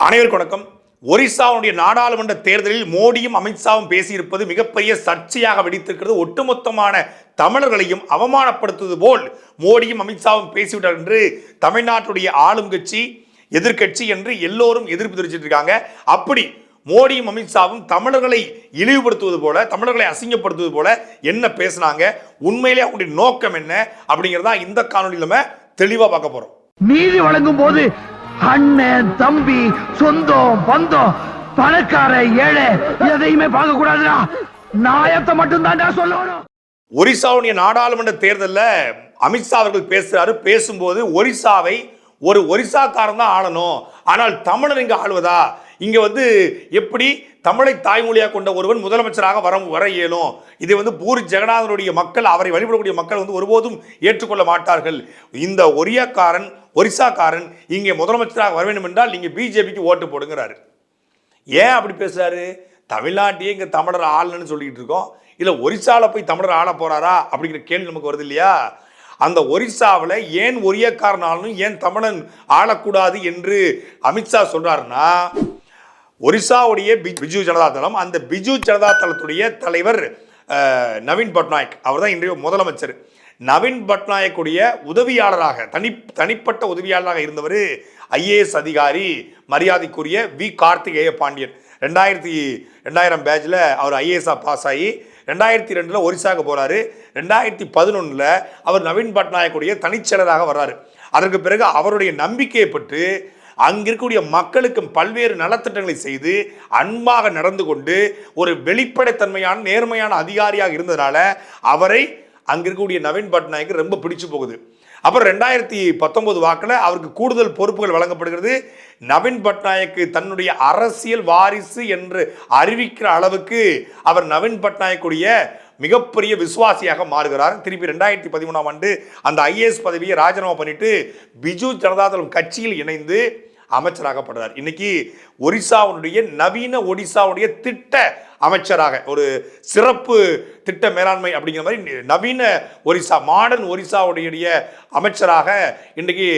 அனைவருக்கும் வணக்கம். ஒரிசாவுடைய நாடாளுமன்ற தேர்தலில் மோடியும் அமித்ஷாவும் பேசியிருப்பது மிகப்பெரிய சர்ச்சையாக வெடித்திருக்கிறது. ஒட்டுமொத்தமான தமிழர்களையும் அவமானப்படுத்துவது போல் மோடியும் அமித்ஷாவும் பேசிவிட்டார் என்று தமிழ்நாட்டுடைய ஆளும் கட்சி எதிர்கட்சி என்று எல்லோரும் எதிர்ப்பு தெரிவிச்சிட்டு இருக்காங்க. அப்படி மோடியும் அமித்ஷாவும் தமிழர்களை இழிவுபடுத்துவது போல தமிழர்களை அசிங்கப்படுத்துவது போல என்ன பேசுனாங்க? உண்மையிலே அவங்களுடைய நோக்கம் என்ன? அப்படிங்கிறதா இந்த காணொலியில் நம்ம தெளிவாக பார்க்க போறோம். நீதி வழங்கும் போது அண்ணன் தம்பி சொந்தம் பந்தம் பணக்கார ஏழை எதையுமே பார்க்க கூடாதுடா நாயத்தை மட்டும் தான் சொல்லணும். ஒரிசாவுடைய நாடாளுமன்ற தேர்தலில் அமித்ஷா அவர்கள் பேசுறாரு. பேசும்போது ஒரிசாவை ஒரு ஒரிசாக்காரன் தான் ஆளணும். ஆனால் தமிழர் இங்க ஆளுவதா? இங்கே வந்து எப்படி தமிழை தாய்மொழியாக கொண்ட ஒருவன் முதலமைச்சராக வர வர இயலும். இதை வந்து பூரி ஜெகநாதனுடைய மக்கள் அவரை வழிபடக்கூடிய மக்கள் வந்து ஒருபோதும் ஏற்றுக்கொள்ள மாட்டார்கள். இந்த ஒரியாக்காரன் ஒரிசாக்காரன் இங்கே முதலமைச்சராக வர வேண்டும் என்றால் நீங்கள் பிஜேபிக்கு ஓட்டு போடுங்கிறாரு. ஏன் அப்படி பேசுறாரு? தமிழ்நாட்டையே இங்கே தமிழர் ஆளுன்னு சொல்லிட்டு இருக்கோம். இல்லை ஒரிசாவில் போய் தமிழர் ஆள போகிறாரா அப்படிங்கிற கேள்வி நமக்கு வருது இல்லையா? அந்த ஒரிசாவில் ஏன் ஒரியக்காரன் ஏன் தமிழன் ஆளக்கூடாது என்று அமித்ஷா சொல்கிறாருன்னா ஒரிசாவுடைய பிஜு ஜனதா தளம் அந்த பிஜு ஜனதா தளத்துடைய தலைவர் நவீன் பட்நாயக். அவர் தான் இன்றைய முதலமைச்சர். நவீன் பட்நாயக்குடைய உதவியாளராக தனி தனிப்பட்ட உதவியாளராக இருந்தவர் ஐஏஎஸ் அதிகாரி மரியாதைக்குரிய வி. கார்த்திகேய பாண்டியன். ரெண்டாயிரத்தி ரெண்டாயிரம் பேட்சில் அவர் ஐஏஎஸ்ஸாக பாஸ் ஆகி ரெண்டாயிரத்தி ரெண்டில் ஒரிசாவுக்கு போகிறாரு ரெண்டாயிரத்தி பதினொன்றில் அவர் நவீன் பட்நாயக்குடைய தனிச்செயலராக வர்றாரு. அதற்கு பிறகு அவருடைய நம்பிக்கையை பெற்று அங்கிருக்கக்கூடிய இருக்கக்கூடிய பல்வேறு நலத்திட்டங்களை செய்து அன்பாக நடந்து கொண்டு ஒரு வெளிப்படைத்தன்மையான நேர்மையான அதிகாரியாக இருந்ததுனால அவரை அங்கிருக்கக்கூடிய நவீன் பட்நாயக் ரொம்ப பிடிச்சு போகுது. அப்புறம் ரெண்டாயிரத்தி பத்தொன்பது வாக்கில் அவருக்கு கூடுதல் பொறுப்புகள் வழங்கப்படுகிறது. நவீன் பட்நாயக்கு தன்னுடைய அரசியல் வாரிசு என்று அறிவிக்கிற அளவுக்கு அவர் நவீன் பட்நாயக்குடைய மிகப்பெரிய விசுவாசியாக மாறுகிறார். திருப்பி ரெண்டாயிரத்தி பதிமூணாம் ஆண்டு அந்த ஐஏஎஸ் பதவியை ராஜினாமா பண்ணிட்டு பிஜு ஜனதாதளம் கட்சியில் இணைந்து அமைச்சராகப்படுறார். இன்னைக்கு ஒரிசாவுடைய நவீன ஒடிசாவுடைய திட்ட அமைச்சராக ஒரு சிறப்பு திட்ட மேலாண்மை அப்படிங்கிற மாதிரி நவீன ஒரிசா மாடர்ன் ஒரிசாவுடைய அமைச்சராக இன்றைக்கு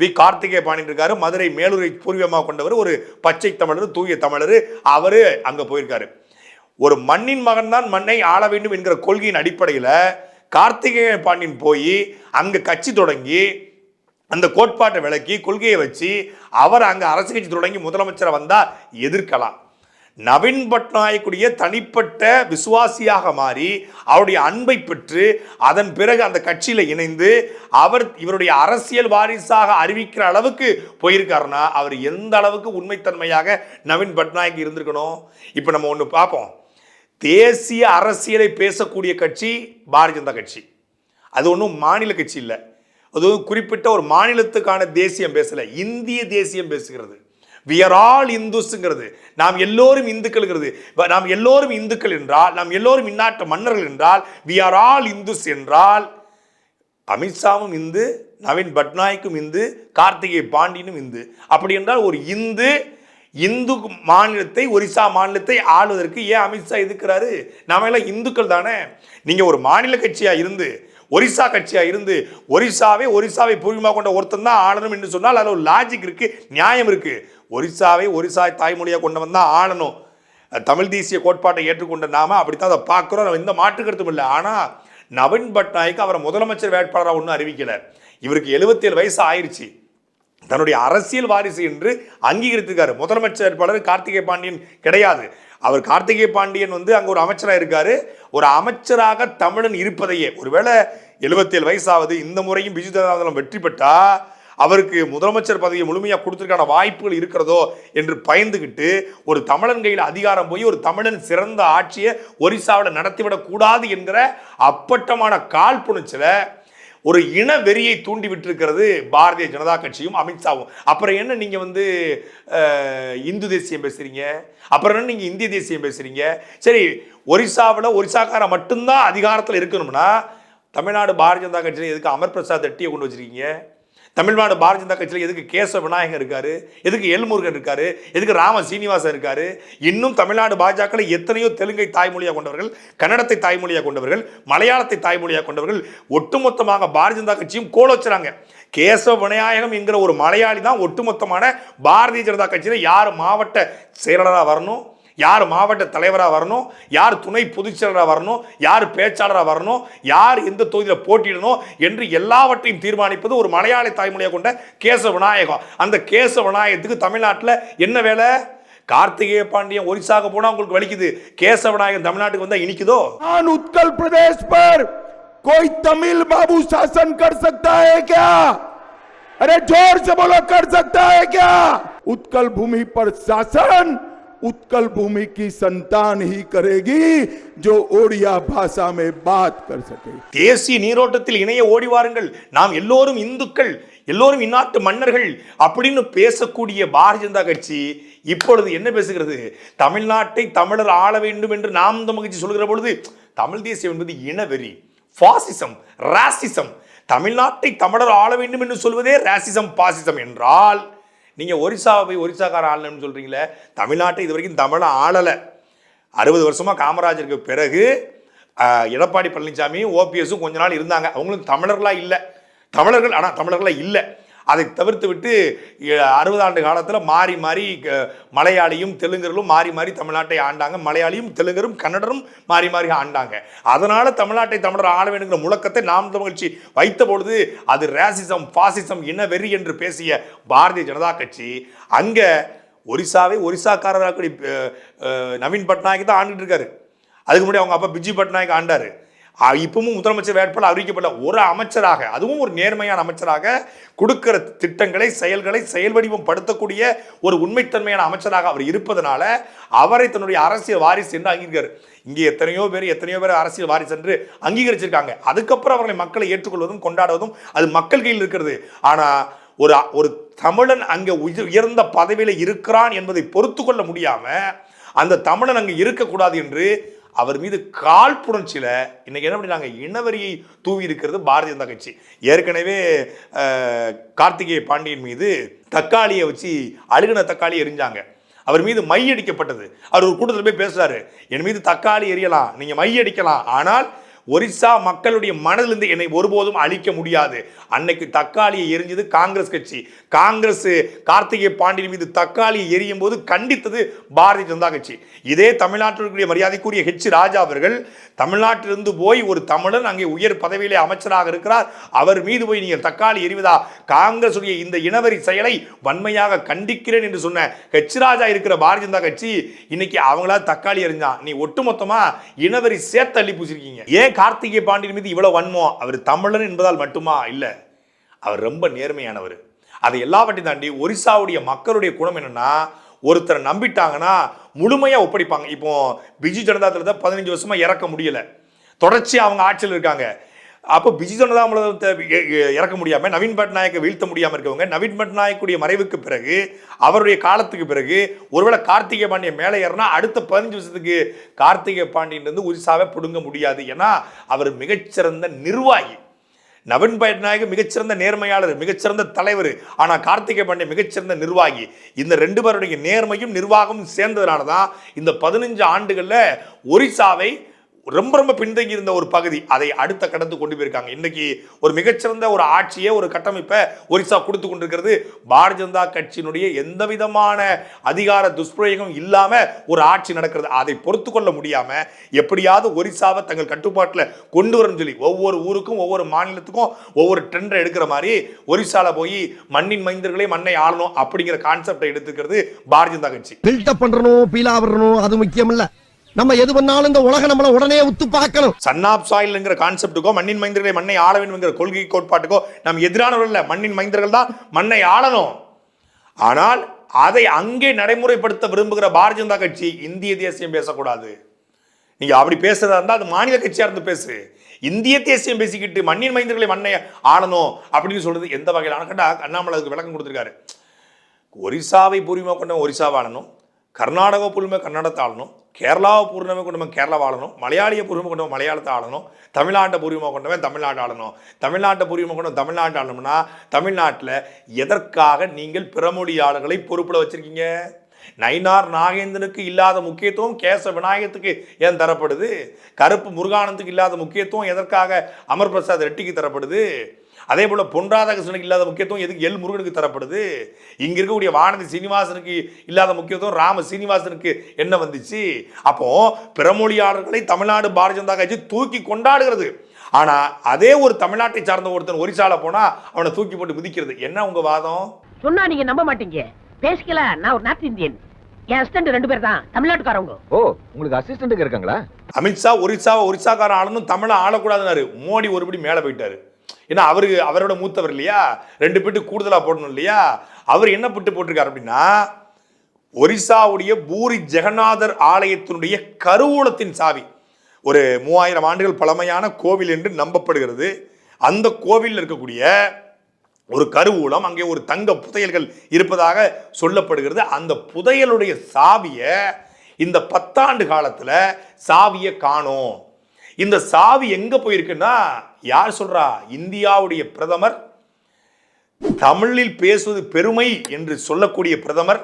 வி. கார்த்திகே பாண்டியன் இருக்காரு மதுரை மேலூரை பூர்வீகமாக கொண்டவர் ஒரு பச்சை தமிழர் தூய தமிழர் அவர் அங்கே போயிருக்காரு. ஒரு மண்ணின் மகன் தான் மண்ணை ஆள வேண்டும் என்கிற கொள்கையின் அடிப்படையில் கார்த்திகேய பாண்டியன் போய் அங்கே கட்சி தொடங்கி அந்த கோட்பாட்டை விளக்கி கொள்கையை வச்சு அவர் அங்கே அரசு கட்சி தொடங்கி முதலமைச்சரை வந்தால் எதிர்க்கலாம். நவீன் பட்நாயக்குடைய தனிப்பட்ட விசுவாசியாக மாறி அவருடைய அன்பை பெற்று அதன் பிறகு அந்த கட்சியில் இணைந்து அவர் இவருடைய அரசியல் வாரிசாக அறிவிக்கிற அளவுக்கு போயிருக்காருன்னா அவர் எந்த அளவுக்கு உண்மைத்தன்மையாக நவீன் பட்நாயக் இருந்திருக்கணும்? இப்போ நம்ம ஒன்று பார்ப்போம் தேசிய அரசியலை பேசக்கூடிய கட்சி பாரதிய ஜனதா கட்சி. அது ஒன்றும் மாநில கட்சி இல்லை. அது குறிப்பிட்ட ஒரு மாநிலத்துக்கான தேசியம் பேசல இந்திய தேசியம் பேசுகிறது. வி ஆர் ஆல் இந்துஸ்ங்கிறது நாம் எல்லோரும் இந்துக்கள்ங்கிறது. நாம் எல்லோரும் இந்துக்கள் என்றால் நாம் எல்லோரும் இந்நாட்டு மன்னர்கள் என்றால் வி ஆர் ஆல் இந்துஸ் என்றால் அமித்ஷாவும் இந்து நவீன் பட்நாயக்கும் இந்து கார்த்திகை பாண்டியனும் இந்து. அப்படி என்றால் ஒரு இந்து இந்து மாநிலத்தை ஒரிசா மாநிலத்தை ஆளுவதற்கு ஏன் அமித்ஷா எதுக்குறாரு? நாம எல்லாம் இந்துக்கள் தானே. நீங்க ஒரு மாநில கட்சியா இருந்து ஒரிசா கட்சியாக இருந்து ஒரிசாவே ஒரிசாவை பூர்வீகமாக கொண்ட ஒருத்தன் தான் ஆளணும் என்று சொன்னால் அதில் ஒரு லாஜிக் இருக்குது நியாயம் இருக்குது ஒரிசாவை ஒரிசா தாய்மொழியாக கொண்டவன் தான் ஆளணும். தமிழ் தேசிய கோட்பாட்டை ஏற்றுக்கொண்ட நாம அப்படித்தான் அதை பார்க்குறோம். நம்ம எந்த மாற்று கருத்தும் இல்லை. ஆனால் நவீன் பட்நாயக் அவரை முதலமைச்சர் வேட்பாளராக ஒன்றும் அறிவிக்கலை. இவருக்கு 77 வயசு ஆயிடுச்சு தன்னுடைய அரசியல் வாரிசு என்று அங்கீகரித்திருக்காரு. முதலமைச்சர் வேட்பாளர் கார்த்திகை பாண்டியன் கிடையாது. அவர் கார்த்திகை பாண்டியன் வந்து அங்கே ஒரு அமைச்சராக இருக்கார். ஒரு அமைச்சராக தமிழன் இருப்பதையே. ஒருவேளை 77 வயசாவது இந்த முறையும் பிஜு ஜனதாதளம் வெற்றி பெற்றால் அவருக்கு முதலமைச்சர் பதவியை முழுமையாக கொடுத்துருக்கான வாய்ப்புகள் இருக்கிறதோ என்று பயந்துக்கிட்டு ஒரு தமிழன் கையில் அதிகாரம் போய் ஒரு தமிழன் சிறந்த ஆட்சியை ஒரிசாவில் நடத்திவிடக்கூடாது என்கிற அப்பட்டமான காழ்ப்புணர்ச்சியில் ஒரு இன வெறியை தூண்டி விட்டிருக்கிறது பாரதிய ஜனதா கட்சியும் அமித்ஷாவும் அப்புறம் என்ன நீங்கள் வந்து இந்து தேசியம் பேசுகிறீங்க அப்புறம் என்ன நீங்கள் இந்திய தேசியம் பேசுகிறீங்க சரி ஒரிசாவில் ஒரிசாக்காரன் மட்டும்தான் அதிகாரத்தில் இருக்கணும்னா தமிழ்நாடு பாரதிய ஜனதா கட்சியில் எதுக்கு அமர் பிரசாத் தட்டியை கொண்டு வச்சிருக்கீங்க? தமிழ்நாடு பாரதிய ஜனதா கட்சியில் எதுக்கு கேசவ விநாயகர் இருக்காரு? எதுக்கு எல்முருகன் இருக்காரு? எதுக்கு ராம சீனிவாசன் இருக்காரு? இன்னும் தமிழ்நாடு பாஜகவில் எத்தனையோ தெலுங்கை தாய்மொழியாக கொண்டவர்கள் கன்னடத்தை தாய்மொழியாக கொண்டவர்கள் மலையாளத்தை தாய்மொழியாக கொண்டவர்கள் ஒட்டுமொத்தமாக பாரதிய ஜனதா கட்சியும் கோல வச்சுறாங்க. கேசவ விநாயகம் என்கிற ஒரு மலையாளி தான் ஒட்டுமொத்தமான பாரதிய ஜனதா கட்சியில் யார் மாவட்ட செயலாளராக வரணும்? யார் மாவட்ட தலைவராக வரணும் யார் துணை பொதுச் செயலராக வரணும் யார் பேச்சாளராக வரணும் யார் எந்த தொகுதியில் போட்டியிடணும் என்று எல்லாவற்றையும் தீர்மானிப்பது ஒரு மலையாளி தாய்மொழியாக கொண்ட கேசவ விநாயகம் அந்த கேசவ விநாயகத்துக்கு தமிழ்நாட்டில் என்ன வேலை கார்த்திகேய பாண்டியன் ஒரிசாக போனால் உங்களுக்கு வலிக்குது கேசவ விநாயகன் தமிழ்நாட்டுக்கு வந்தால் இனிக்குதோ महान उत्कल प्रदेश पर कोई तमिल बाबू शासन कर सकता है क्या अरे जोर से बोलो कर सकता है क्या उत्कल भूमि पर शासन उत्कल भूमि की संतान ही करेगी जो ओडिया भाषा में बात कर सके தேசிய நீரோட்டத்தில் இணைய ஓடி வாருங்கள் நாம் எல்லோரும் இந்துக்கள் எல்லோரும் இந்நாட்டு மன்னர்கள் அப்படின்னு பேசக்கூடிய பாரதிய ஜனதா கட்சி இப்பொழுது என்ன பேசுகிறது தமிழ்நாட்டை தமிழர் ஆள வேண்டும் என்று நாம் இந்த மகிழ்ச்சி சொல்கிற பொழுது தமிழ் தேசியம் என்பது இனவெறி பாசிசம் ராசிசம் தமிழ்நாட்டை தமிழர் ஆள வேண்டும் என்று சொல்வதே ராசிசம் பாசிசம் என்றால் நீங்கள் ஒரிசாவை போய் ஒரிசாக்கார ஆளணும்னு சொல்கிறீங்களே தமிழ்நாட்டை இது வரைக்கும் தமிழை ஆளலை. அறுபது வருஷமாக காமராஜருக்கு பிறகு எடப்பாடி பழனிசாமி ஓபிஎஸும் கொஞ்ச நாள் இருந்தாங்க. அவங்களும் தமிழர்களாக இல்லை. தமிழர்கள் ஆனால் தமிழர்களாக இல்லை. அதை தவிர்த்து விட்டு அறுபது ஆண்டு காலத்தில் மாறி மாறி க- மலையாளியும் தெலுங்கர்களும் மாறி மாறி தமிழ்நாட்டை ஆண்டாங்க. மலையாளியும் தெலுங்கரும் கன்னடரும் மாறி மாறி ஆண்டாங்க. அதனால் தமிழ்நாட்டை தமிழர் ஆள வேணுங்கிற முழக்கத்தை நாம் தமிழ்ச்சி வைத்த பொழுது அது ரேசிசம் பாசிசம் இன வெறி என்று பேசிய பாரதிய ஜனதா கட்சி அங்கே ஒரிசாவை ஒரிசாக்காரராக நவீன் பட்நாயக் தான் ஆண்டுட்டு இருக்காரு. அதுக்கு முன்னாடி அவங்க அப்பா பிஜி பட்நாயக் ஆண்டாரு. இப்பவும் முதலமைச்சர் வேட்பாளர் அறிவிக்கப்பட்ட ஒரு அமைச்சராக அதுவும் ஒரு நேர்மையான அமைச்சராக கொடுக்கிற திட்டங்களை செயல்களை செயல்வடிவம் படுத்தக்கூடிய ஒரு உண்மைத்தன்மையான அமைச்சராக அவர் இருப்பதனால அவரை தன்னுடைய அரசியல் வாரிசு என்று அங்கீகரிக்கார் இங்கே எத்தனையோ பேர் எத்தனையோ பேர் அரசியல் வாரிசு என்று அங்கீகரிச்சிருக்காங்க. அதுக்கப்புறம் அவர்களை மக்களை ஏற்றுக்கொள்வதும் கொண்டாடுவதும் அது மக்கள் கையில் இருக்கிறது. ஆனா ஒரு ஒரு தமிழன் அங்கே உயர்ந்த பதவியில் இருக்கிறான் என்பதை பொறுத்து கொள்ள முடியாம அந்த தமிழன் அங்கே இருக்கக்கூடாது என்று அவர் மீது கால் புணர்ச்சியில் இன்றைக்கி என்ன பண்ணிட்டாங்க? இனவரியை தூவி இருக்கிறது பாரதிய ஜனதா கட்சி. ஏற்கனவே கார்த்திகேய பாண்டியன் மீது தக்காளியை வச்சு அழுகின தக்காளி எரிஞ்சாங்க. அவர் மீது மை அடிக்கப்பட்டது. அவர் ஒரு கூட்டத்தில் போய் பேசுகிறாரு என் மீது தக்காளி எரியலாம் நீங்கள் மை அடிக்கலாம். ஆனால் ஒரிசா மக்களுடைய மனதிலிருந்து என்னை ஒருபோதும் அழிக்க முடியாது. அன்னைக்கு தக்காளியை எரிஞ்சது காங்கிரஸ் கட்சி. காங்கிரஸ் கார்த்திகை பாண்டியன் மீது தக்காளியை எரியும் போது கண்டித்தது பாரதிய ஜனதா கட்சி. இதே தமிழ்நாட்டில் இருக்கக்கூடிய மரியாதைக்குரிய ஹெச் ராஜா அவர்கள் தமிழ்நாட்டிலிருந்து போய் ஒரு தமிழன் அங்கே உயர் பதவியிலே அமைச்சராக இருக்கிறார். அவர் மீது போய் நீங்கள் தக்காளி எரிவதா? காங்கிரசுடைய இந்த இனவரி செயலை வன்மையாக கண்டிக்கிறேன் என்று சொன்ன ஹெச் ராஜா இருக்கிற பாரதிய ஜனதா கட்சி இன்னைக்கு அவங்களா தக்காளி எரிஞ்சான் நீ ஒட்டுமொத்தமா இனவரி சேர்த்து அள்ளி பூசிருக்கீங்க. ஏன் கார்த்திகை பாண்டியன் மீது இவ்வளோ வன்மோ அவர் தமிழன் என்பதால் மட்டுமா? இல்லை. அவர் ரொம்ப நேர்மையானவர். அதை எல்லாவற்றையும் தாண்டி ஒரிசாவுடைய மக்களுடைய குணம் என்னென்னா ஒருத்தரை நம்பிட்டாங்கன்னா முழுமையாக ஒப்படைப்பாங்க. இப்போ பிஜு ஜனதா தளத்தை பதினஞ்சு வருஷமாக இறக்க முடியல. தொடர்ச்சி அவங்க ஆட்சியில் இருக்காங்க. அப்போ பிஜு ஜனதா தளத்தை இறக்க முடியாமல் நவீன் பட்நாயக்கை வீழ்த்த முடியாமல் இருக்கவங்க நவீன் பட்நாயக்குடைய மறைவுக்கு பிறகு அவருடைய காலத்துக்கு பிறகு ஒருவேளை கார்த்திகை பாண்டியன் மேலே ஏறினா அடுத்த பதினஞ்சு வருஷத்துக்கு கார்த்திகை பாண்டியன் வந்து ஒரிசாவை பிடுங்க முடியாது. ஏன்னா அவர் மிகச்சிறந்த நிர்வாகி. நவீன் பட்நாயக் மிகச்சிறந்த நேர்மையாளர் மிகச்சிறந்த தலைவர். ஆனால் கார்த்திகை பாண்டியன் மிகச்சிறந்த நிர்வாகி. இந்த ரெண்டு பேருடைய நேர்மையும் நிர்வாகமும் சேர்ந்ததுனால தான் இந்த பதினஞ்சு ஆண்டுகளில் ஒரிசாவை ரொம்ப ரொம்ப பின்தங்கி இருந்த ஒரு பகுதி. அதை அடுத்த கடந்து கொண்டு போயிருக்காங்க. இன்னைக்கு ஒரு மிகச்சிறந்த ஒரு ஆட்சியை ஒரு கட்டமைப்பை ஒரிசா கொடுத்து கொண்டிருக்கிறது. பாரதிய ஜனதா கட்சியினுடைய எந்த விதமான அதிகார துஷ்பிரயோகம் இல்லாமல் ஒரு ஆட்சி நடக்கிறது. அதை பொறுத்து கொள்ள முடியாமல் எப்படியாவது ஒரிசாவை தங்கள் கட்டுப்பாட்டில் கொண்டு வரணும்னு சொல்லி ஒவ்வொரு ஊருக்கும் ஒவ்வொரு மாநிலத்துக்கும் ஒவ்வொரு ட்ரெண்டை எடுக்கிற மாதிரி ஒரிசாவில் போய் மண்ணின் மைந்தர்களே மண்ணை ஆளணும் அப்படிங்கிற கான்செப்டை எடுத்துக்கிறது பாரதிய ஜனதா கட்சி. பில்டப் பண்ணணும் பீலா வரணும் அது முக்கியம் இல்லை நம்ம எது பண்ணாலும் இந்த உலகம் நம்மள உடனே உத்து பார்க்கணும். சன் ஆப் சாயில்ங்கிற கான்செப்ட்டுக்கோ மண்ணின் மைந்தர்களை மண்ணை ஆள வேண்டும்ங்கிற கொள்கை கோட்பாட்டுக்கோ நம்ம எதிரானவர்கள் இல்லை மண்ணின் மைந்தர்கள் தான் மண்ணை ஆளணும். ஆனால் அதை அங்கே நடைமுறைப்படுத்த விரும்புகிற பாரதிய ஜனதா கட்சி இந்திய தேசியம் பேசக்கூடாது. நீங்க அப்படி பேசுறதா இருந்தால் அது மாநில கட்சியா இருந்து பேசு. இந்திய தேசியம் பேசிக்கிட்டு மண்ணின் மைந்தர்களை மண்ணை ஆளணும் அப்படின்னு சொல்றது எந்த வகையில் கேட்டா அண்ணாமலை அதுக்கு விளக்கம் கொடுத்துருக்காரு. ஒரிசாவை பூர்வீகமாக கொண்ட ஒரிசாவை ஆளணும். கர்நாடகா பூர்வமே கன்னடத்தை ஆளணும் கேரளாவை பூர்வமே கொண்டவன் கேரளாவை ஆளணும் மலையாளிய பூர்வமாக கொண்டவன் மலையாளத்தை ஆளணும் தமிழ்நாட்டை பூர்வமாக கொண்டவன் தமிழ்நாட்டை ஆளணும். தமிழ்நாட்டை பூர்வமாக கொண்டு தமிழ்நாட்டை ஆளணும்னா தமிழ்நாட்டில் எதற்காக நீங்கள் பிறமொழியாளர்களை பொறுப்பில் வச்சுருக்கீங்க? நயினார் நாகேந்திரனுக்கு இல்லாத முக்கியத்துவம் கேச விநாயகத்துக்கு ஏன் தரப்படுது? கருப்பு முருகானந்துக்கு இல்லாத முக்கியத்துவம் எதற்காக அமர் பிரசாத் ரெட்டிக்கு தரப்படுது? அதே போல பொன்ராதாகிருஷ்ணனுக்கு இல்லாத முக்கியத்துவம் எதுக்கு எல் முருகனுக்கு தரப்படுது? இங்க இருக்கக்கூடிய வானதி சீனிவாசனுக்கு இல்லாத முக்கியத்துவம் ராம சீனிவாசனுக்கு என்ன வந்துச்சு? அப்போ பிறமொழியாளர்களை தமிழ்நாடு பாரதிய ஜனதா கட்சி தூக்கி கொண்டாடுகிறது. ஆனா அதே ஒரு தமிழ்நாட்டை சார்ந்த ஒருத்தன் ஒரிசால போனா அவனை தூக்கி போட்டு மிதிக்கிறது. என்ன உங்க வாதம்? சொன்னா நீங்க நம்ப மாட்டீங்க. பேசிக்கல நான் ஒரு நார்த் இந்தியன். என் ஹஸ்பண்ட் ரெண்டு பேர் தான் தமிழ்நாட்டுக்காரவங்க. ஓ உங்களுக்கு அசிஸ்டன்ட் இருக்காங்களா? அமித்ஷா ஒரிசாவை ஒரிசாக்காரன் ஆளணும் தமிழை ஆளக்கூடாதுன்னாரு. மோடி ஒருபடி மேலே போயிட்டாரு. ஏன்னா அவருக்கு அவரோட மூத்தவர் இல்லையா? ரெண்டு பிட்டு கூடுதலாக போடணும் இல்லையா? அவர் என்ன பிட்டு போட்டிருக்காரு அப்படின்னா ஒரிசாவுடைய பூரி ஜெகநாதர் ஆலயத்தினுடைய கருவூலத்தின் சாவி. ஒரு மூவாயிரம் ஆண்டுகள் பழமையான கோவில் என்று நம்பப்படுகிறது. அந்த கோவிலில் இருக்கக்கூடிய ஒரு கருவூலம் அங்கே ஒரு தங்க புதையல்கள் இருப்பதாக சொல்லப்படுகிறது. அந்த புதையலுடைய சாவியை இந்த பத்தாண்டு காலத்தில் சாவியை காணோம். இந்த சாவி எங்கே போயிருக்குன்னா யார் சொல்றா? இந்தியாவுடைய பிரதமர் தமிழில் பேசுவது பெருமை என்று சொல்லக்கூடிய பிரதமர்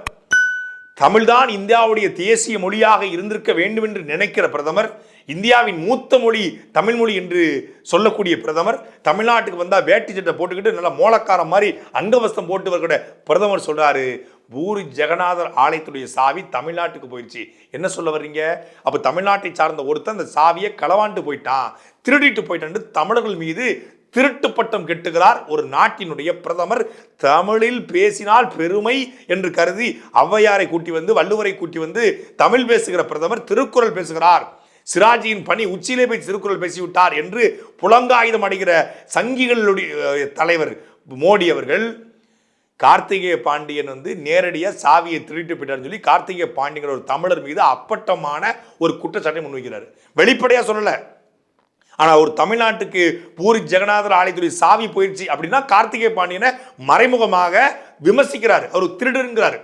தமிழ்தான் இந்தியாவுடைய தேசிய மொழியாக இருந்திருக்க வேண்டும் என்று நினைக்கிற பிரதமர் இந்தியாவின் மூத்த மொழி தமிழ் மொழி என்று சொல்லக்கூடிய பிரதமர் தமிழ்நாட்டுக்கு வந்தால் வேட்டி சட்டை போட்டுக்கிட்டு நல்லா மோளக்காரம் மாதிரி அங்கவஸ்தம் போட்டு வரக்கூட பிரதமர் சொல்கிறாரு பூரி ஜெகநாதர் ஆலயத்துடைய சாவி தமிழ்நாட்டுக்கு போயிடுச்சு என்ன சொல்ல வர்றீங்க? அப்போ தமிழ்நாட்டை சார்ந்த ஒருத்தன் அந்த சாவியை களவாண்டு போயிட்டான் திருடிட்டு போயிட்டான் தமிழர்கள் மீது திருட்டு பட்டம் கெட்டுகிறார் ஒரு நாட்டினுடைய பிரதமர். தமிழில் பேசினால் பெருமை என்று கருதி ஔவையாரை கூட்டி வந்து வள்ளுவரை கூட்டி வந்து தமிழ் பேசுகிற பிரதமர் திருக்குறள் பேசுகிறார். சிராஜியின் பணி உச்சியிலே போய் திருக்குறள் பேசிவிட்டார் என்று புலங்காயுதம் அடைகிற சங்கிகளுடைய தலைவர் மோடி அவர்கள் கார்த்திகேய பாண்டியன் வந்து நேரடியாக சாவியை திருட்டு போயிட்டார்னு சொல்லி கார்த்திகேய பாண்டியங்கிற ஒரு தமிழர் மீது அப்பட்டமான ஒரு குற்றச்சாட்டை முன்வைக்கிறார். வெளிப்படையாக சொல்லலை. ஆனால் ஒரு தமிழ்நாட்டுக்கு பூரி ஜெகநாதர் ஆலயத்துடைய சாவி போயிடுச்சு அப்படின்னா கார்த்திகை பாண்டியனை மறைமுகமாக விமர்சிக்கிறார். அவர் திருடுங்கிறார்.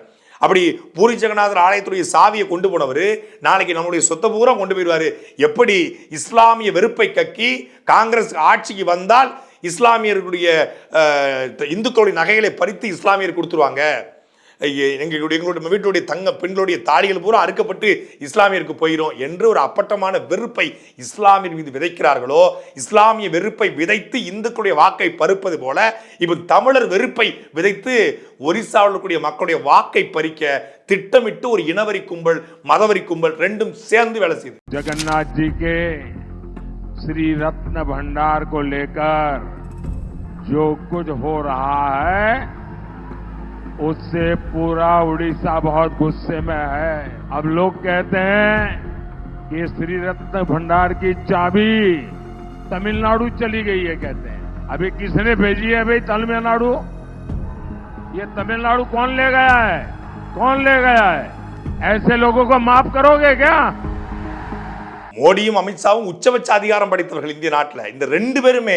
அப்படி பூரி ஜெகநாதர் ஆலயத்துடைய சாவியை கொண்டு போனவர் நாளைக்கு நம்முடைய சொத்த பூரா கொண்டு போயிடுவாரு. எப்படி இஸ்லாமிய வெறுப்பை கக்கி காங்கிரஸ் ஆட்சிக்கு வந்தால் இஸ்லாமியர்களுடைய இந்துக்களுடைய நகைகளை பறித்து இஸ்லாமியர் கொடுத்துருவாங்க? எங்களுடைய எங்களுடைய வீட்டுடைய தங்க பெண்களுடைய தாடிகள் பூரா அறுக்கப்பட்டு இஸ்லாமியருக்கு போயிடும் என்று ஒரு அப்பட்டமான வெறுப்பை இஸ்லாமியர் மீது விதைக்கிறார்களோ இஸ்லாமிய வெறுப்பை விதைத்து இந்துக்களுடைய வாக்கை பறிப்பது போல இப்போ தமிழர் வெறுப்பை விதைத்து ஒரிசாவில் இருக்கக்கூடிய மக்களுடைய வாக்கை பறிக்க திட்டமிட்டு ஒரு இனவரி கும்பல் மதவரி கும்பல் ரெண்டும் சேர்ந்து வேலை செய்யுது जगन्नाथ जी के श्री रत्न भंडार को लेकर जो कुछ हो रहा है उससे पूरा उड़ीसा बहुत गुस्से में है अब लोग कहते हैं कि श्री रत्न भंडार की चाबी तमिलनाडु चली गई है कहते हैं अभी किसने भेजी है भाई तमिलनाडु ये तमिलनाडु कौन ले गया है कौन ले गया है ऐसे लोगों को माफ करोगे क्या மோடியும் அமித்ஷாவும் உச்சபட்ச அதிகாரம் படைத்தவர்கள் இந்திய நாட்டில் இந்த ரெண்டு பேருமே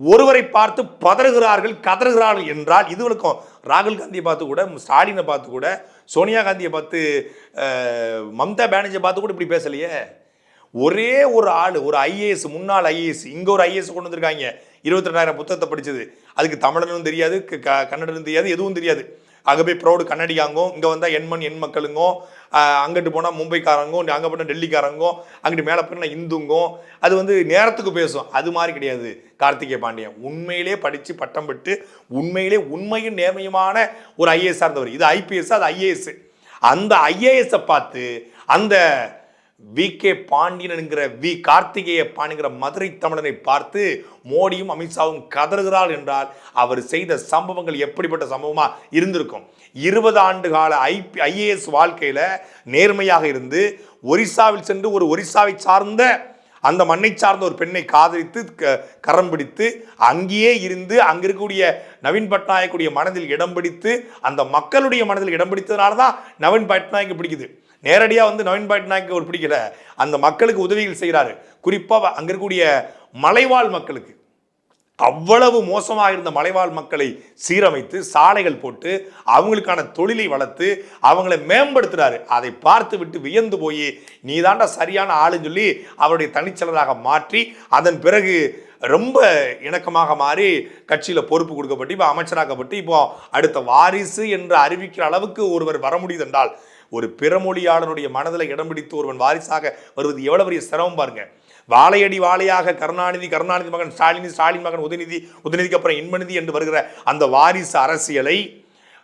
ஒருவரை பார்த்து பதறுகிறார்கள் கதறுகிறார்கள் என்றால் இதுவரைக்கும் ராகுல் காந்தியை பார்த்து கூட ஸ்டாலினை பார்த்து கூட சோனியா காந்தியை பார்த்து மம்தா பானர்ஜியை பார்த்து கூட இப்படி பேசலையே. ஒரே ஒரு ஆள் ஒரு ஐஏஎஸ் முன்னாள் ஐஏஎஸ் இங்கே ஒரு ஐஏஎஸ் கொண்டு வந்திருக்காங்க. இருபத்தி ரெண்டாயிரம் புத்தகத்தை படித்தது அதுக்கு தமிழனும் தெரியாது க- கன்னடனும் தெரியாது எதுவும் தெரியாது. ஆக போய் ப்ரௌடு கன்னடியாங்கும் இங்கே வந்தால் எண்மண் எண் மக்களுங்கோ அங்கிட்டு போனால் மும்பைக்காரங்கும் அங்கே போனால் டெல்லிக்காரங்கும் அங்கிட்டு மேலே போனால் இந்துங்கும் அது வந்து நேரத்துக்கு பேசும். அது மாதிரி கிடையாது. கார்த்திகேய பாண்டியன் உண்மையிலே படித்து பட்டம் பெற்று உண்மையிலே உண்மையும் நேர்மையுமான ஒரு ஐஏஎஸ் இருந்தவர் இது ஐபிஎஸ் அது ஐஏஎஸ் அந்த ஐஏஎஸை பார்த்து அந்த வி கே பாண்டியனுங்கிற வி கார்த்திகேய பாண்டிங்கிற மதுரை தமிழனை பார்த்து மோடியும் அமித்ஷாவும் கதறுகிறார் என்றால் அவர் செய்த சம்பவங்கள் எப்படிப்பட்ட சம்பவமாக இருந்திருக்கும்? இருபது ஆண்டு கால ஐபி ஐஏஎஸ் வாழ்க்கையில் நேர்மையாக இருந்து ஒரிசாவில் சென்று ஒரு ஒரிசாவை சார்ந்த அந்த மண்ணை சார்ந்த ஒரு பெண்ணை காதலித்து க- கரம் பிடித்து அங்கேயே இருந்து அங்கே இருக்கக்கூடிய நவீன் பட்நாயக்குடைய மனதில் இடம் பிடித்து அந்த மக்களுடைய மனதில் இடம் பிடித்ததுனால தான் நவீன் பட்நாயக் பிடிக்குது. நேரடியாக வந்து நவீன் பட்நாயக் ஒரு பிடிக்கல. அந்த மக்களுக்கு உதவிகள் செய்கிறாரு குறிப்பாக அங்கே இருக்கக்கூடிய மலைவாழ் மக்களுக்கு. அவ்வளவு மோசமாக இருந்த மலைவாழ் மக்களை சீரமைத்து சாலைகள் போட்டு அவங்களுக்கான தொழிலை வளர்த்து அவங்களை மேம்படுத்துறாரு. அதை பார்த்து விட்டு வியந்து போய் நீ தாண்டா சரியான ஆளுன்னு சொல்லி அவருடைய தனிச்சலராக மாற்றி அதன் பிறகு ரொம்ப இணக்கமாக மாறி கட்சியில் பொறுப்பு கொடுக்கப்பட்டு இப்போ அமைச்சராக்கப்பட்டு இப்போ அடுத்த வாரிசு என்று அறிவிக்கிற அளவுக்கு ஒருவர் வர முடியுது என்றால் ஒரு பிறமொழியாளருடைய மனதில் இடம் பிடித்து ஒருவன் வாரிசாக வருவது எவ்வளவு பெரிய சிரமம் பாருங்கள் வாழையடி வாழையாக கருணாநிதி கருணாநிதி மகன் ஸ்டாலின் ஸ்டாலின் மகன் உதயநிதி உதயநிதிக்கு அப்புறம் இன்மநிதி என்று வருகிற அந்த வாரிசு அரசியலை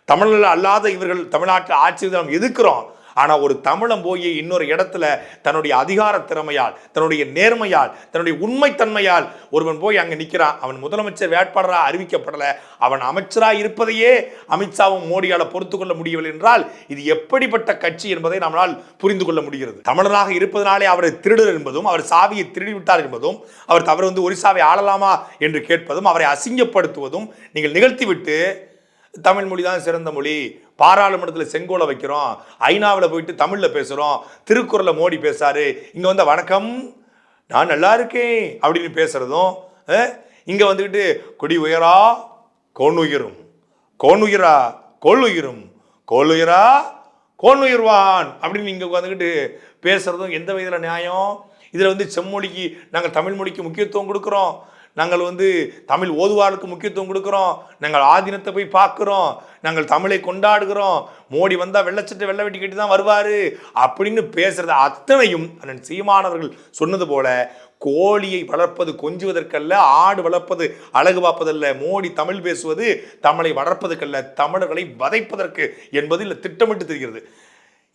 தமிழில் அல்லாத இவர்கள் தமிழ்நாட்டில் ஆட்சி நாம் எதிர்க்கிறோம். ஆனால் ஒரு தமிழன் போய் இன்னொரு இடத்துல தன்னுடைய அதிகார திறமையால் தன்னுடைய நேர்மையால் தன்னுடைய உண்மைத்தன்மையால் ஒருவன் போய் அங்கே நிற்கிறான் அவன் முதலமைச்சர் வேட்பாளராக அறிவிக்கப்படல. அவன் அமைச்சராக இருப்பதையே அமித்ஷாவும் மோடியால் பொறுத்து கொள்ள முடியவில்லை என்றால் இது எப்படிப்பட்ட கட்சி என்பதை நம்மளால் புரிந்து கொள்ள முடிகிறது. தமிழராக இருப்பதனாலே அவரை திருடர் என்பதும் அவர் சாவியை திருடிவிட்டார் என்பதும் அவர் தவறு வந்து ஒரிசாவை ஆளலாமா என்று கேட்பதும் அவரை அசிங்கப்படுத்துவதும் நீங்கள் நிகழ்த்திவிட்டு தமிழ் மொழி தான் சிறந்த மொழி. பாராளுமன்றத்தில் செங்கோலை வைக்கிறோம். ஐநாவில் போயிட்டு தமிழில் பேசுகிறோம் திருக்குறளை மோடி பேசாரு. இங்கே வந்த வணக்கம். நான் நல்லா இருக்கேன். அப்படின்னு பேசுகிறதும் இங்கே வந்துக்கிட்டு கொடி உயரா கோன் உயரும். கொள்ளுயிரும் கொள்ளுயிரா கோல் அப்படின்னு இங்கே வந்துக்கிட்டு பேசுகிறதும் எந்த வயதில் நியாயம்? இதில் வந்து செம்மொழிக்கு நாங்கள் தமிழ் மொழிக்கு முக்கியத்துவம் கொடுக்குறோம். நாங்கள் வந்து தமிழ் ஓதுவாருக்கு முக்கியத்துவம் கொடுக்குறோம். நாங்கள் ஆதீனத்தை போய் பார்க்குறோம். நாங்கள் தமிழை கொண்டாடுகிறோம். மோடி வந்தால் வெள்ளச்சட்டை வெள்ளை வெட்டி கட்டி தான் வருவார் அப்படின்னு பேசுகிறத அத்தனையும் அண்ணன் சீமானவர்கள் சொன்னது போல கோழியை வளர்ப்பது கொஞ்சுவதற்கல்ல ஆடு வளர்ப்பது அழகு பார்ப்பதல்ல மோடி தமிழ் பேசுவது தமிழை வளர்ப்பதற்கல்ல தமிழர்களை வதைப்பதற்கு என்பது இல்லை திட்டமிட்டு தெரிகிறது.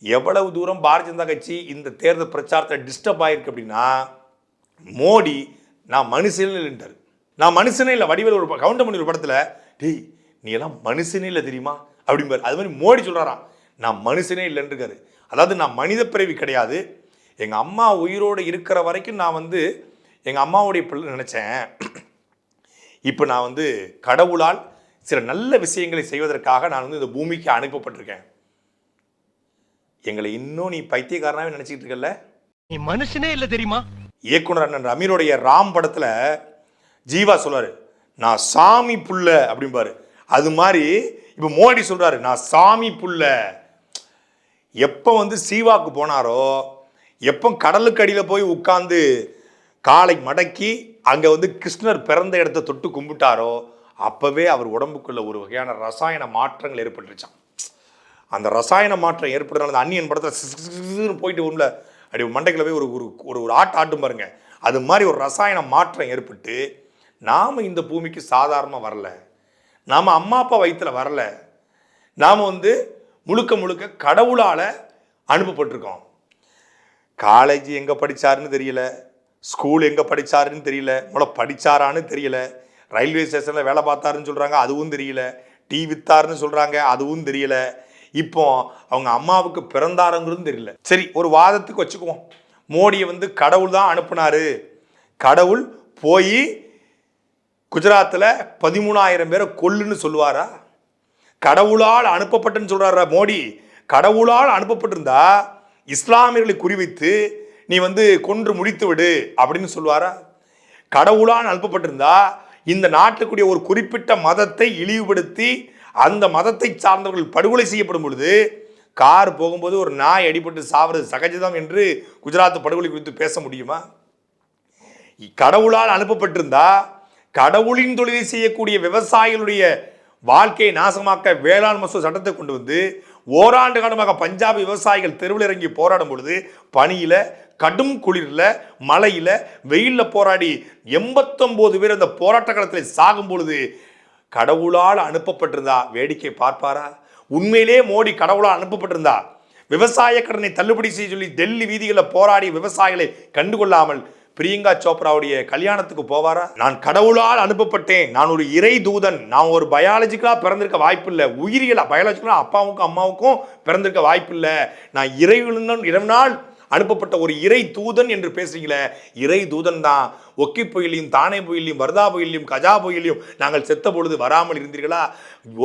எவ்வளவு தூரம் பாரதிய ஜனதா கட்சி இந்த தேர்தல் பிரச்சாரத்தை டிஸ்டர்ப் ஆயிருக்கு அப்படின்னா மோடி நான் மனுஷன் இல்லைன்றார் நான் மனுஷனே இல்லை வடிவில் ஒரு கவுண்டமணி ஒரு படத்தில் டேய் நீ எல்லாம் மனுஷனே இல்லை தெரியுமா? அப்படிம்பாரு. அது மாதிரி மோடி சொல்கிறாராம் நான் மனுஷனே இல்லைன்றிருக்காரு அதாவது நான் மனித பிறவி கிடையாது. எங்கள் அம்மா உயிரோடு இருக்கிற வரைக்கும் நான் வந்து எங்கள் அம்மாவுடைய பிள்ளை நினச்சேன். இப்போ நான் வந்து கடவுளால் சில நல்ல விஷயங்களை செய்வதற்காக நான் வந்து இந்த பூமிக்கு அனுப்பப்பட்டிருக்கேன். எங்களை இன்னும் நீ பைத்தியக்காரனாவே நினச்சிக்கிட்டு இருக்கல நீ மனுஷனே இல்லை தெரியுமா? இயக்குனர் அண்ணன் ரமீனுடைய ராம் படத்தில் ஜீவா சொல்வார் நான் சாமி புள்ள அப்படிம்பாரு. அது மாதிரி இப்போ மோடி சொல்கிறாரு நான் சாமி புள்ள எப்போ வந்து சீவாக்கு போனாரோ எப்போ கடலுக்கு அடியில் போய் உட்காந்து காலை மடக்கி அங்கே வந்து கிருஷ்ணர் பிறந்த இடத்த தொட்டு கும்பிட்டாரோ அப்போவே அவர் உடம்புக்குள்ள ஒரு வகையான ரசாயன மாற்றங்கள் ஏற்பட்டுருச்சான் அந்த ரசாயன மாற்றம் ஏற்படுறதுனால அந்த அன்னியன் படத்தில் போயிட்டு உள்ள அப்படி மண்டைக்குள்ள போய் ஒரு ஒரு ஒரு ஒரு ஆட்டு ஆட்டும் பாருங்க. அது மாதிரி ஒரு ரசாயன மாற்றம் ஏற்பட்டு நாம் இந்த பூமிக்கு சாதாரணமாக வரல. நாம் அம்மா அப்பா வயிற்றில் வரல. நாம் வந்து முழுக்க முழுக்க கடவுளால் அனுப்பப்பட்டிருக்கோம். காலேஜ் எங்கே படிச்சாருன்னு தெரியல. ஸ்கூல் எங்கே படிச்சாருன்னு தெரியல. முளை படிச்சாரான்னு தெரியல. ரயில்வே ஸ்டேஷனில் வேலை பார்த்தாருன்னு சொல்கிறாங்க அதுவும் தெரியல. டீ வித்தாருன்னு சொல்கிறாங்க அதுவும் தெரியல. இப்போ அவங்க அம்மாவுக்கு பிறந்தாரங்கிறது தெரியல. சரி ஒரு வாதத்துக்கு வச்சுக்குவோம். மோடியை வந்து கடவுள் தான் அனுப்புனாரு. கடவுள் போய் குஜராத்தில் பதிமூணாயிரம் பேரை கொல்லுன்னு சொல்லுவாரா? கடவுளால் அனுப்பப்பட்டன்னு சொல்கிறாரா மோடி? கடவுளால் அனுப்பப்பட்டிருந்தா இஸ்லாமியர்களை குறிவைத்து நீ வந்து கொன்று முடித்து விடு அப்படின்னு சொல்லுவாரா? கடவுளால் அனுப்பப்பட்டிருந்தா இந்த நாட்டுக்குரிய ஒரு குறிப்பிட்ட மதத்தை இழிவுபடுத்தி அந்த மதத்தை சார்ந்தவர்கள் படுகொலை செய்யப்படும் பொழுது கார் போகும்போது ஒரு நாய் அடிபட்டு சாவது சகஜதம் என்று குஜராத் படுகொலை குறித்து பேச முடியுமா? கடவுளால் அனுப்பப்பட்டிருந்தா கடவுளின் தொழிலை செய்யக்கூடிய விவசாயிகளுடைய வாழ்க்கையை நாசமாக்க வேளாண் மசோ சட்டத்தை கொண்டு வந்து ஓராண்டு காலமாக பஞ்சாப் விவசாயிகள் தெருவில் இறங்கி போராடும் பொழுது பனியில் கடும் குளிரில் மழையில் வெயிலில் போராடி எண்பத்தொம்போது பேர் அந்த போராட்ட காலத்தில் சாகும் பொழுது கடவுளால் அனுப்பப்பட்டிருந்தா வேடிக்கை பார்ப்பாரா? உண்மையிலே மோடி கடவுளால் அனுப்பப்பட்டிருந்தா? விவசாய கடனை தள்ளுபடி செய்ய சொல்லி டெல்லி வீதிகளில் போராடி விவசாயிகளை கண்டுகொள்ளாமல் பிரியங்கா சோப்ராவுடைய கல்யாணத்துக்கு போவாரா? நான் கடவுளால் அனுப்பப்பட்டேன். நான் ஒரு இறை தூதன். நான் ஒரு பயாலஜிக்கலாக பிறந்திருக்க வாய்ப்பில்லை. உயிரியலாக பயாலஜிக்கலாக அப்பாவுக்கும் அம்மாவுக்கும் பிறந்திருக்க வாய்ப்பில்லை. நான் இறைவனுடன் நாள் அனுப்பப்பட்ட ஒரு இறை தூதன் என்று பேசுறீங்களே இறை தூதன் தான். ஒக்கி புயலையும் தானே புயலையும் வர்தா புயலையும் கஜா புயலையும் நாங்கள் செத்த பொழுது வராமல் இருந்தீர்களா?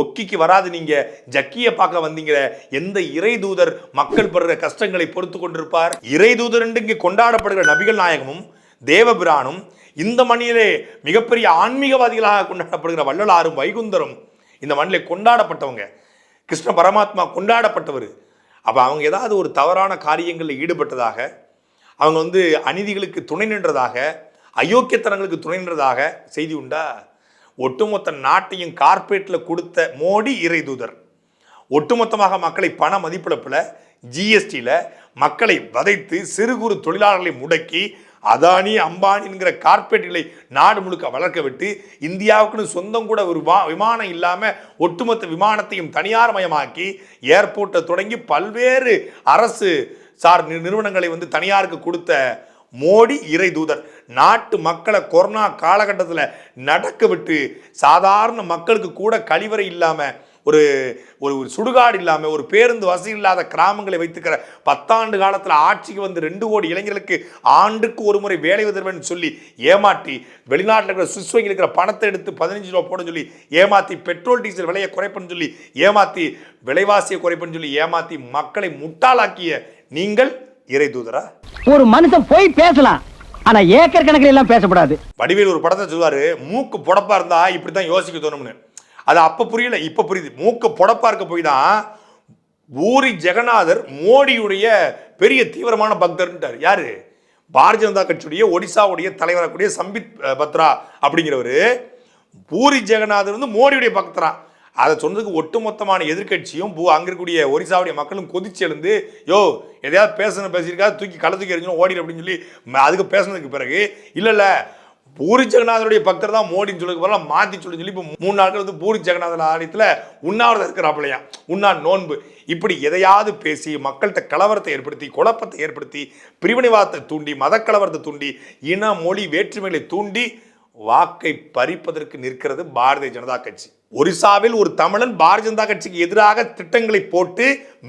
ஒக்கிக்கு வராது நீங்க. ஜக்கியை பார்க்க வந்தீங்க எந்த இறை தூதர் மக்கள் படுற கஷ்டங்களை பொறுத்து கொண்டிருப்பார்? இறை தூதர் என்று இங்கே கொண்டாடப்படுகிற நபிகள் நாயகமும் தேவபிரானும் இந்த மண்ணிலே மிகப்பெரிய ஆன்மீகவாதிகளாக கொண்டாடப்படுகிற வள்ளலாரும் வைகுந்தரும் இந்த மண்ணிலே கொண்டாடப்பட்டவங்க. கிருஷ்ண பரமாத்மா கொண்டாடப்பட்டவர். அப்போ அவங்க ஏதாவது ஒரு தவறான காரியங்களில் ஈடுபட்டதாக அவங்க வந்து அநீதிகளுக்கு துணை நின்றதாக அயோக்கியத்தனங்களுக்கு துணை நின்றதாக செய்தி உண்டா? ஒட்டுமொத்த நாட்டையும் கார்ப்பரேட்டில் கொடுத்த மோடி இறைதூதர் ஒட்டுமொத்தமாக மக்களை பண மதிப்பிழப்பில் ஜிஎஸ்டியில் மக்களை வதைத்து சிறு குறு தொழிலாளர்களை முடக்கி அதானி அம்பானி என்கிற கார்ப்பரேட்டுகளை நாடு முழுக்க வளர்க்க விட்டு இந்தியாவுக்குன்னு சொந்தம் கூட ஒரு விமானம் இல்லாமல் ஒட்டுமொத்த விமானத்தையும் தனியார் மயமாக்கி ஏர்போர்ட்டை தொடங்கி பல்வேறு அரசு சார் நிறுவனங்களை வந்து தனியாருக்கு கொடுத்த மோடி இறை தூதர். நாட்டு மக்களை கொரோனா காலகட்டத்தில் நடக்க விட்டு சாதாரண மக்களுக்கு கூட கழிவறை இல்லாமல் ஒரு ஒரு ஒரு சுடுகாடு இல்லாமல் ஒரு பேருந்து வசதி இல்லாத கிராமங்களை வைத்துக்கிற பத்தாண்டு காலத்தில் ஆட்சிக்கு வந்து ரெண்டு கோடி இளைஞர்களுக்கு ஆண்டுக்கு ஒரு முறை வேலை உதர்வேன்னு சொல்லி ஏமாற்றி வெளிநாட்டில் இருக்கிற சுவிஸ் வங்கியில் இருக்கிற பணத்தை எடுத்து பதினஞ்சு ரூபா போட சொல்லி ஏமாற்றி பெட்ரோல் டீசல் விலையை குறைப்புன்னு சொல்லி ஏமாற்றி விலைவாசியை குறைப்புன்னு சொல்லி ஏமாற்றி மக்களை முட்டாளாக்கிய நீங்கள் இறை தூதரா? ஒரு மனுஷன் போய் பேசலாம் ஆனா ஏக்கர் கணக்கில் எல்லாம் பேசக்கூடாது வடிவேல் ஒரு படத்தை சொல்லுவாரு மூக்கு புடப்பா இருந்தா இப்படி தான் யோசிக்க தோணும்னு. அது அப்போ புரியல இப்போ புரியுது. மூக்க புடப்பா இருக்க போய் தான் பூரி ஜெகநாதர் மோடியுடைய பெரிய தீவிரமான பக்தர்ன்ட்டார். யாரு? பாரதிய ஜனதா கட்சியுடைய ஒடிசாவுடைய தலைவராகக்கூடிய சம்பித் பத்ரா அப்படிங்கிறவர். பூரி ஜெகநாதர் வந்து மோடியுடைய பக்தரா. அதை சொன்னதுக்கு ஒட்டுமொத்தமான எதிர்க்கட்சியும் பூ அங்கே இருக்கக்கூடிய ஒரிசாவுடைய மக்களும் கொதிச்சு எழுந்து யோ எதையாவது பேசணும் பேசியிருக்காது தூக்கி களை தூக்கி எறிஞ்சோம் ஓடிடு அப்படின்னு சொல்லி அதுக்கு பேசுனதுக்கு பிறகு இல்லை இல்லை பூரி ஜெகநாதனுடைய பக்தர் தான் மோடின்னு சொல்லி போகலாம் மாத்தி சொல்லி சொல்லி இப்போ மூணு நாட்கள் வந்து பூரி ஜெகநாதன் ஆலயத்தில் உண்ணாவிரதம் இருக்கிறாப்பிலையா உண்ணா நோன்பு. இப்படி எதையாவது பேசி மக்கள்கிட்ட கலவரத்தை ஏற்படுத்தி குழப்பத்தை ஏற்படுத்தி பிரிவினைவாதத்தை தூண்டி மதக்கலவரத்தை தூண்டி இன மொழி வேற்றுமைகளை தூண்டி வாக்கை பறிப்பதற்கு நிற்கிறது பாரதிய ஜனதா கட்சி. ஒரிசாவில் ஒரு தமிழன் பாரதிய ஜனதா கட்சிக்கு எதிராக திட்டங்களை போட்டு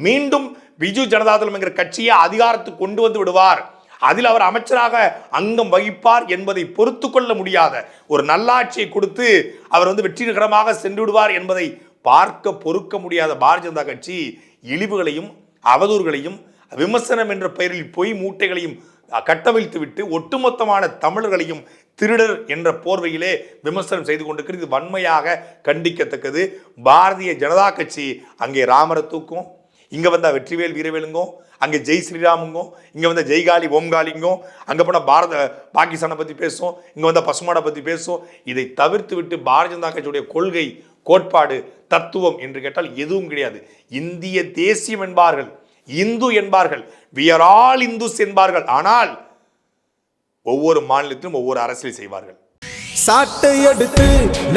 மீண்டும் பிஜு ஜனதாதளம் என்கிற கட்சியை அதிகாரத்துக்கு கொண்டு வந்து விடுவார். அதில் அவர் அமைச்சராக அங்கம் வகிப்பார் என்பதை பொறுத்து கொள்ள முடியாத ஒரு நல்லாட்சியை கொடுத்து அவர் வந்து வெற்றிகரமாக சென்று விடுவார் என்பதை பார்க்க பொறுக்க முடியாத பாரதிய ஜனதா கட்சி இழிவுகளையும் அவதூறுகளையும் விமர்சனம் என்ற பெயரில் பொய் மூட்டைகளையும் கட்டவிழ்த்து விட்டு ஒட்டுமொத்தமான தமிழர்களையும் திருடர் என்ற போர்வையிலே விமர்சனம் செய்து கொண்டிருக்கிறது. இது வன்மையாக கண்டிக்கத்தக்கது. பாரதிய ஜனதா கட்சி அங்கே ராமரை தூக்கும். இங்கே வந்தால் வெற்றிவேல் வீரவேலுங்கோ அங்கே ஜெய் ஸ்ரீராமுங்கோ இங்கே வந்தால் ஜெய்காலி ஓம்காலிங்கோ அங்கே போனால் பாரத பாகிஸ்தானை பற்றி பேசும் இங்கே வந்தால் பசுமாடை பற்றி பேசும். இதை தவிர்த்து விட்டு பாரதிய ஜனதா கட்சியுடைய கொள்கை கோட்பாடு தத்துவம் என்று கேட்டால் எதுவும் கிடையாது. இந்திய தேசியம் என்பார்கள் இந்து என்பார்கள் வியரால் இந்துஸ் என்பார்கள். ஆனால் ஒவ்வொரு மாநிலத்திலும் ஒவ்வொரு அரசியல் செய்வார்கள். சாட்டை எடுத்து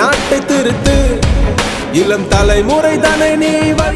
நாட்டை திருத்து இளம் தலைமுறை தானே நீ வழி